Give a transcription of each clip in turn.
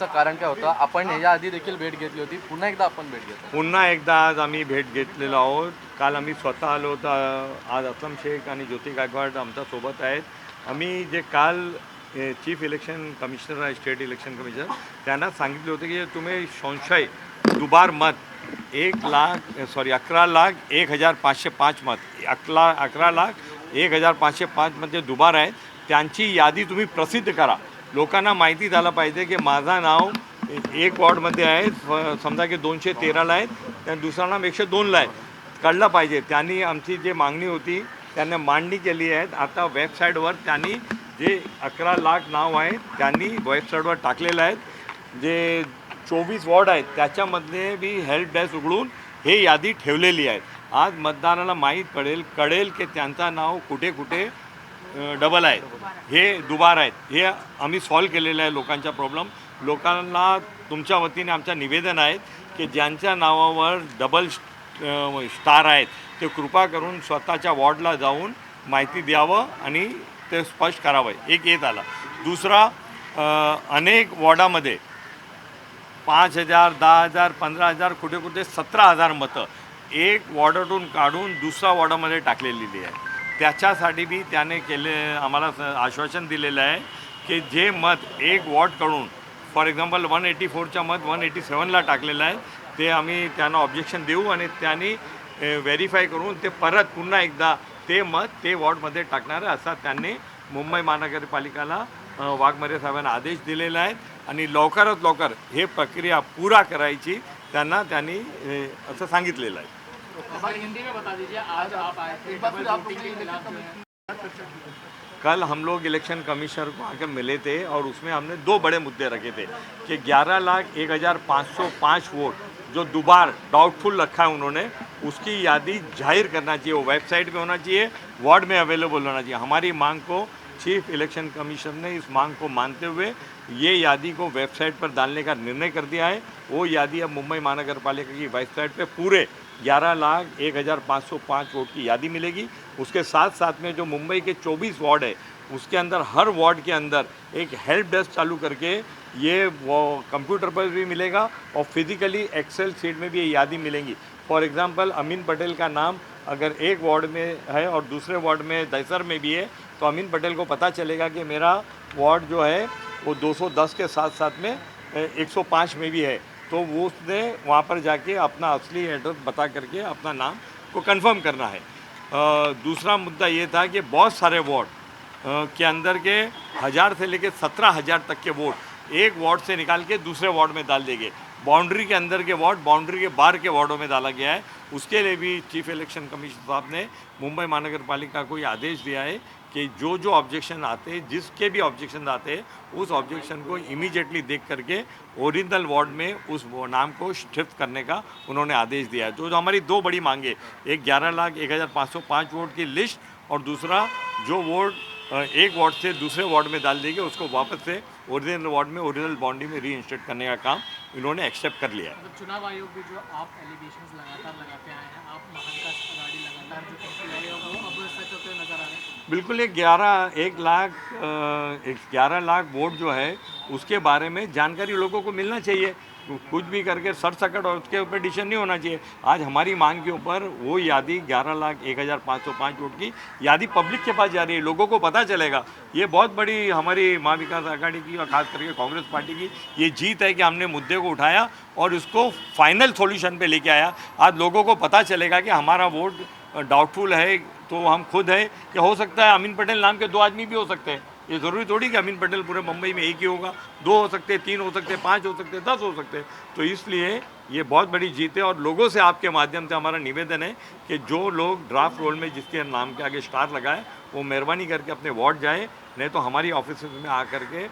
कारण काय होतं? आपण ह्याच्या आधी देखील भेट घेतली होती. पुन्हा एकदा आपण भेट घेतो पुन्हा एकदा आज आम्ही भेट घेतलेलो आहोत. काल आम्ही स्वतः आलो होतो. आज असलम शेख आणि ज्योती गायकवाड आमच्यासोबत आहेत. आम्ही जे काल चीफ इलेक्शन कमिशनर आहे स्टेट इलेक्शन कमिशनर त्यांना सांगितले होते की तुम्ही संशय दुबार मत एक लाख सॉरी अकरा लाख एक हजार पाचशे पाच मत अकरा अकरा लाख एक हजार पाचशे पाचमध्ये दुबार आहेत त्यांची यादी तुम्ही प्रसिद्ध करा. लोकांना माहिती झालं पाहिजे की माझं नाव एक वॉर्डमध्ये आहे. समजा की दोनशे तेराला आहेत. त्या दुसरा नाम एकशे दोनला आहे. कळलं पाहिजे. त्यांनी आमची जे मागणी होती त्यांनी मांडणी केली आहे. आता वेबसाईटवर त्यांनी जे अकरा लाख नाव आहे त्यांनी वेबसाईटवर टाकलेलं आहेत. जे चोवीस वॉर्ड आहेत त्याच्यामधले बी हेल्प डेस्क उघडून हे यादी ठेवलेली आहे. आज मतदाराला माहीत पडेल कळेल की त्यांचं नाव कुठे कुठे डबल आहेत. हे दुबार आहेत. हे आम्ही सॉल्व केलेलं आहे लोकांचा प्रॉब्लेम लोकांना तुमच्या वतीने आमच्या निवेदन आहेत की ज्यांच्या नावावर डबल स्टार आहेत ते कृपा करून स्वतःच्या वॉर्डला जाऊन माहिती द्यावं आणि ते स्पष्ट करावं. एक येत आला. दुसरा अनेक वॉर्डामध्ये पाच हजार दहा हजार पंधरा हजार कुठे कुठे सतरा हजार मतं एक वॉर्डातून काढून दुसऱ्या वॉर्डामध्ये टाकलेली आहे. त्याच्यासाठी बी त्याने केले आम्हाला आश्वासन दिलेलं आहे की जे मत एक वॉर्डकडून फॉर एक्झाम्पल वन एटी फोरच्या मत वन एटी सेवनला टाकलेलं आहे ते आम्ही त्यांना ऑब्जेक्शन देऊ आणि त्यांनी व्हेरीफाय करून ते परत पुन्हा एकदा ते मत ते वॉर्डमध्ये टाकणार आहे असा त्यांनी मुंबई महानगरपालिकाला वाघमरे साहेबांना आदेश दिलेला आहे आणि लवकरात लवकर हे प्रक्रिया पुरा करायची त्यांना त्यांनी असं सांगितलेलं आहे. हिंदी में बता दीजिए आज आप आए थे है। कल हम लोग इलेक्शन कमिश्नर को आकर मिले थे और उसमें हमने दो बड़े मुद्दे रखे थे कि 11 लाख एक हज़ार पाँच सौ पाँच वोट जो दोबार डाउटफुल रखा है उन्होंने उसकी यादी ज़ाहिर करना चाहिए वो वेबसाइट पे होना चाहिए वार्ड में अवेलेबल होना चाहिए। हमारी मांग को चीफ इलेक्शन कमीशन ने इस मांग को मानते हुए ये यादी को वेबसाइट पर डालने का निर्णय कर दिया है। वो यादी अब मुंबई महानगर पालिका की वेबसाइट पर पूरे 11 लाख एक हज़ार पाँच सौ पाँच वोट की यादी मिलेगी। उसके साथ साथ में जो मुंबई के 24 वार्ड है उसके अंदर हर वार्ड के अंदर एक हेल्प डेस्क चालू करके ये वो कंप्यूटर पर भी मिलेगा और फिजिकली एक्सेल सीट में भी ये यादी मिलेंगी। फॉर एग्जांपल अमीन पटेल का नाम अगर एक वार्ड में है और दूसरे वार्ड में दैसर में भी है तो अमीन पटेल को पता चलेगा कि मेरा वार्ड जो है वो 210 के साथ साथ में ए, 105 में भी है। तो वो उसने वहाँ पर जाके अपना असली एड्रेस बता करके अपना नाम को कंफर्म करना है। अ, दूसरा मुद्दा ये था कि बहुत सारे वार्ड के अंदर के हज़ार से लेकर सत्रह हज़ार तक के वोट एक वार्ड से निकाल के दूसरे वार्ड में डाल दिए गए। बाउंड्री के अंदर के वार्ड बाउंड्री के बाहर के वार्डों में डाला गया है। उसके लिए भी चीफ इलेक्शन कमीशन साहब ने मुंबई महानगर पालिका को ये आदेश दिया है कि जो जो ऑब्जेक्शन आते हैं, जिसके भी ऑब्जेक्शन आते हैं, उस ऑब्जेक्शन को इमीडिएटली देख करके ओरिजिनल वार्ड में उस नाम को शिफ्ट करने का उन्होंने आदेश दिया तो जो हमारी दो बड़ी मांगे, एक ग्यारह लाख, एक हज़ार पाँच सौ पाँच वोट की लिस्ट और दूसरा जो वोट एक वार्ड से दूसरे वार्ड में डाल देंगे उसको वापस से ओरिजिनल वार्ड में ओरिजिनल बाउंड्री में री करने का काम इन्होंने एक्सेप्ट कर लिया है। मतलब चुनाव आयोग भी जो आप एलिगेशंस लगातार लगाते आए हैं, आप महाविकास आघाड़ी लगातार जो हो, वो अब नज़र आ रहे हैं। बिल्कुल एक ग्यारह, एक लाख एक ग्यारह लाख वोट जो है, उसके बारे में जानकारी लोगों को मिलना चाहिए। कुछ भी करके सर सकट और उसके ऊपर डिसीज़न नहीं होना चाहिए। आज हमारी मांग के ऊपर वो यादी ग्यारह लाख, एक हज़ार पाँच सौ पाँच वोट की यादी पब्लिक के पास जा रही है, लोगों को पता चलेगा। ये बहुत बड़ी हमारी माँ विकास आघाड़ी की और खास करके कांग्रेस पार्टी की ये जीत है कि हमने मुद्दे को उठाया और इसको फाइनल सोल्यूशन पर लेके आया। आज लोगों को पता चलेगा कि हमारा वोट डाउटफुल है तो हम खुद है कि हो सकता है अमीन पटेल नाम के दो आदमी भी हो सकते हैं। ये ज़रूरी थोड़ी कि अमीन पटेल पूरे मुंबई में एक ही होगा। दो हो सकते हैं तीन हो सकते हैं पाँच हो सकते हैं दस हो सकते हैं। तो इसलिए ये बहुत बड़ी जीत है और लोगों से आपके माध्यम से हमारा निवेदन है कि जो लोग ड्राफ्ट रोल में जिसके नाम के आगे स्टार लगाए वो मेहरबानी करके अपने वार्ड जाए नहीं तो हमारी ऑफ़िस में आ करके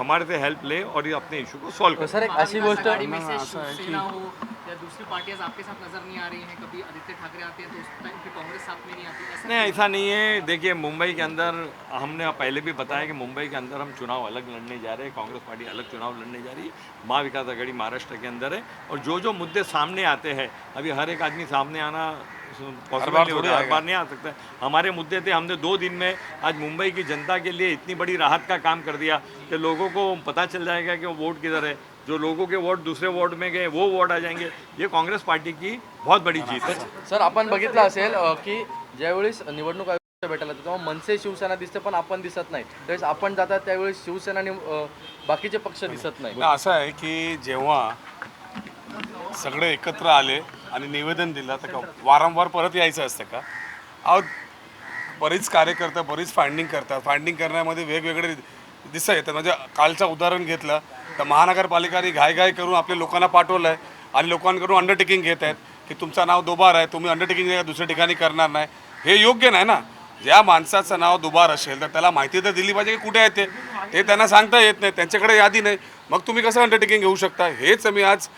हमारे से हेल्प ले और ये अपने इशू को सॉल्व करें। सर एक गोष्ट हो दूसरी पार्टियाँ आपके साथ नज़र नहीं आ रही हैं कभी आदित्य ठाकरे आते हैं तो उस टाइम पे कांग्रेस साथ में नहीं आती ऐसा नहीं ऐसा नहीं है। देखिए मुंबई के अंदर हमने पहले भी बताया कि मुंबई के अंदर हम चुनाव अलग लड़ने जा रहे हैं कांग्रेस पार्टी अलग चुनाव लड़ने जा रही है। महा विकास आघाड़ी महाराष्ट्र के अंदर है और जो जो मुद्दे सामने आते हैं अभी हर एक आदमी सामने आना पॉसिबल नहीं थोड़ी होता हर बार नहीं आ सकता। हमारे मुद्दे थे हमने दो दिन में आज मुंबई की जनता के लिए इतनी बड़ी राहत का काम कर दिया कि लोगों को पता चल जाएगा कि वो वोट किधर है। जो लोगों के वोट दूसरे वोट में गए वो वोट आ जाएंगे। ये कांग्रेस पार्टी की बहुत बड़ी जीत है। सर आपण बघितलं असेल अ, की ज्यावेळेस निवडणूक आयोग भेटायला तेव्हा मनसे शिवसेना दिसते पण आपण दिसत नाही. त्यावेळेस आपण जातात त्यावेळेस शिवसेना आणि अ, बाकीचे पक्ष दिसत नाही. ना असं आहे की जेव्हा सगळे एकत्र आले आणि निवेदन दिलं तर का वारंवार परत यायचं असतं का? अहो बरीच कार्यकर्ते बरीच फायंडिंग करतात. फायंडिंग करण्यामध्ये वेगवेगळे दिसत येतात म्हणजे कालचं उदाहरण घेतलं तर महानगरपालिकाने घाईघाई करून आपल्या लोकांना पाठवलं आहे आणि लोकांकडून अंडरटेकिंग घेत आहेत की तुमचं नाव दुबार आहे तुम्ही अंडरटेकिंग दुसऱ्या ठिकाणी करणार नाही. हे योग्य नाही ना. ज्या माणसाचं नाव दुबार असेल तर त्याला माहिती तर दिली पाहिजे की कुठे आहे ते. ते त्यांना सांगता येत नाही त्यांच्याकडे यादी नाही. मग तुम्ही कसं अंडरटेकिंग घेऊ शकता? हेच मी आज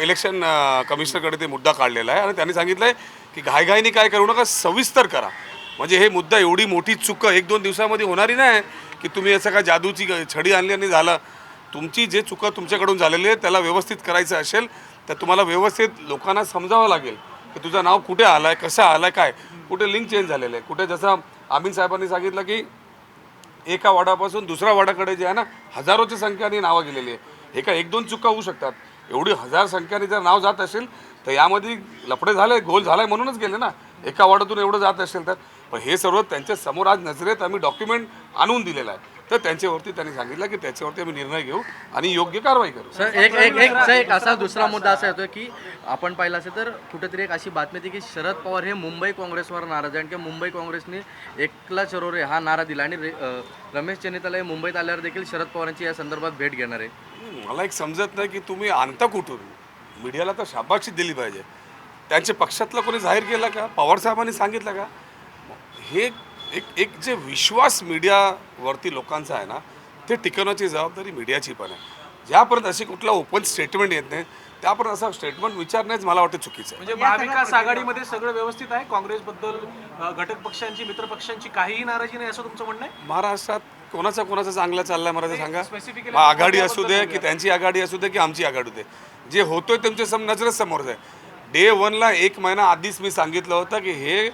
इलेक्शन कमिशनरकडे ते मुद्दा काढलेला आहे. आणि त्यांनी सांगितलं आहे की घाईघाईने काय करू नका सविस्तर करा. म्हणजे हे मुद्दा एवढी मोठी चुकं एक दोन दिवसामध्ये होणारी नाही. की तुम्ही असं काय जादूची छडी आणली आणि झालं. तुमची जे चुका तुमच्याकडून झालेली आहे त्याला व्यवस्थित करायचं असेल तर तुम्हाला व्यवस्थित लोकांना समजावं लागेल की तुझं नाव कुठे आलं आहे कसं आलं आहे काय? कुठे लिंक चेंज झालेलं आहे? कुठे जसं आमिन साहेबांनी सांगितलं की एका वाडापासून दुसऱ्या वाडाकडे जे आहे ना हजारोच्या संख्येने नावं गेलेली आहे एका एक दोन चुका होऊ शकतात. एवढी हजार संख्याने जर नाव जात असेल तर यामध्ये लफडे झाले गोल झालाय म्हणूनच गेले ना. एका वाडातून एवढं जात असेल तर. पण हे सर्व त्यांच्यासमोर आज नजरेत आम्ही डॉक्युमेंट आणून दिलेलं आहे. तर त्यांच्यावरती त्यांनी सांगितलं की त्याच्यावरती आम्ही निर्णय घेऊ आणि योग्य कारवाई करू. सर एक एक एक सर एक असा दुसरा मुद्दा असा येतो की आपण पाहिलं असेल तर कुठेतरी एक अशी बातमी होती की शरद पवार हे मुंबई काँग्रेसवर नाराज आहे आणि की मुंबई काँग्रेसने एकला चरोरे हा नारा दिला आणि रे- रमेश चेन्नीताला हे मुंबईत आल्यावर देखील शरद पवारांची या संदर्भात भेट घेणार आहे. मला एक समजत नाही की तुम्ही आणता कुठून? मीडियाला तर शाबाशी दिली पाहिजे. त्यांच्या पक्षातलं कोणी जाहीर केलं का? पवार साहेबांनी सांगितलं का? हे एक एक जे विश्वास मीडियावरती लोकांचा आहे ना ते टिकवण्याची जबाबदारी मीडियाची पण आहे. ज्यापर्यंत अशी कुठला ओपन स्टेटमेंट येत नाही त्यापर्यंत असं स्टेटमेंट विचारण्याच मला वाटतं चुकीचं आहे. म्हणजे महाविकास आघाडीमध्ये सगळं व्यवस्थित आहे? काँग्रेसबद्दल घटक पक्षांची मित्र पक्षांची काहीही नाराजी नाही असं तुमचं म्हणणं आहे? महाराष्ट्रात कोणाचा कोणाचा चांगला चाललाय मला ते सांगा? मग आघाडी असू दे की त्यांची आघाडी असू दे की आमची आघाडी दे. जे होतोय तुमच्या सम नजरेच समोर आहे डे वनला एक महिना आधीच मी सांगितलं होतं की हे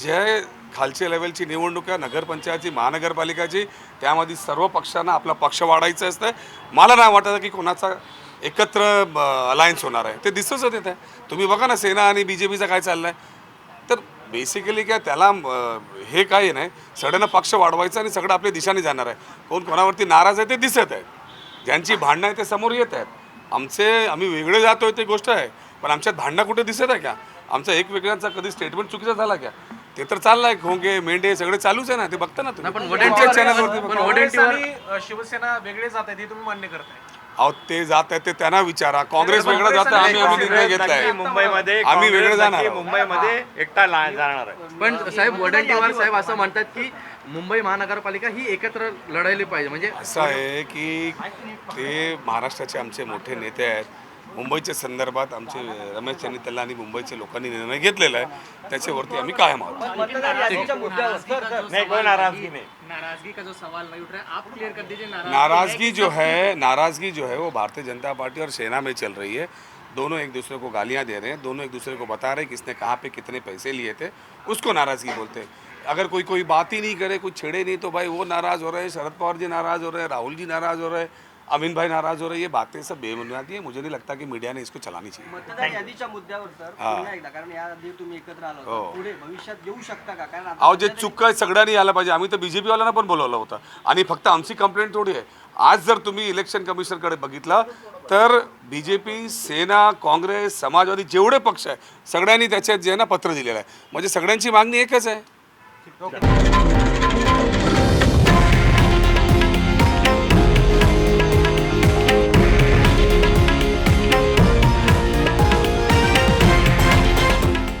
जे खालच्या लेवलची निवडणूक आहे नगरपंचायतची महानगरपालिकाची. त्यामध्ये सर्व पक्षांना आपला पक्ष वाढायचं असतं मला नाही वाटत की कोणाचा एकत्र अलायन्स होणार आहे. ते दिसतच येत आहे तुम्ही बघा ना सेना आणि बी जे पीचा काय चाललं आहे तर बेसिकली काय त्याला हे काही नाही. सगळ्यांना पक्ष वाढवायचा आणि सगळं आपल्या दिशाने जाणार आहे. कोण कोणावरती नाराज आहे ते दिसत आहे ज्यांची भांडणं आहे ते समोर येत आहेत. आमचे आम्ही वेगळे जातोय ते गोष्ट आहे. पण आमच्यात भांडणं कुठे दिसत आहे का? आमचा एकमेकांचा कधी स्टेटमेंट चुकीचा झाला का? ते तर चाललंय घोंगे मेंढे सगळे चालूच आहे ना ते बघता ना तुम्ही. पण तुमच्या चॅनलवरती पण बघा. काँग्रेस वडेट्टीवर आणि अ, शिवसेना वेगळे जात आहेत हे तुम्ही मान्य करताय. अहो ते जात आहेत ते त्यांना विचारा. काँग्रेस वेगळं जातं आम्ही आम्ही निर्णय घेतलाय मुंबईमध्ये आम्ही वेगळे काँग्रेस जाणार नक्की आहोत. मुंबईमध्ये एकटा ला- जाणार आहे. पण साहेब वडंटीवार साहेब असं म्हणतात की मुंबई महानगरपालिका ही एकत्र लढायली पाहिजे. म्हणजे असं आहे की ते महाराष्ट्राचे आमचे मोठे नेते आहेत. मुंबईच्या संदर्भात आमचे रमेश यांनी त्याला आणि मुंबईच्या लोकांनी निर्णय घेतलेला आहे. त्याच्यावरती आम्ही कायम आहोत. नाराज़गी का जो सवाल उठ रहा है? आप क्लियर कर दीजिए नाराज़गी नाराज़गी जो है नाराज़गी जो है वो भारतीय जनता पार्टी और सेना में चल रही है। दोनों एक दूसरे को गालियाँ दे रहे हैं दोनों एक दूसरे को बता रहे हैं किसने कहाँ पे कितने पैसे लिए थे उसको नाराज़गी बोलते हैं। अगर कोई कोई बात ही नहीं करे कुछ छेड़े नहीं तो भाई वो नाराज़ हो रहे हैं शरद पवार जी नाराज़ हो रहे हैं राहुल जी नाराज़ हो रहे हैं। अमीन भाई नाराज हो रहे हैं ये बातें सब बेबुनियादी है मुझे नहीं लगता कि मीडिया ने इसको चलानी चाहिए। मतदार यादीच्या मुद्द्यावर सर हा. पुन्हा एकदा कारण या आधी तुम्ही एकत्र आलो हो. होता. पुढे भविष्यात येऊ शकता का? कारण आता अहो जे चुका आहे सगळ्यांनी यायला पाहिजे. आम्ही तर बीजेपी वाल्यांना पण बोलवलं होतं. आणि फक्त आमची कंप्लेंट थोडी आहे. आज जर तुम्ही इलेक्शन कमिशनकडे बघितलं तर बीजेपी सेना काँग्रेस समाजवादी जेवढे पक्ष आहे सगळ्यांनी त्याच्यात जे आहे ना पत्र दिलेलं आहे. म्हणजे सगळ्यांची मागणी एकच आहे.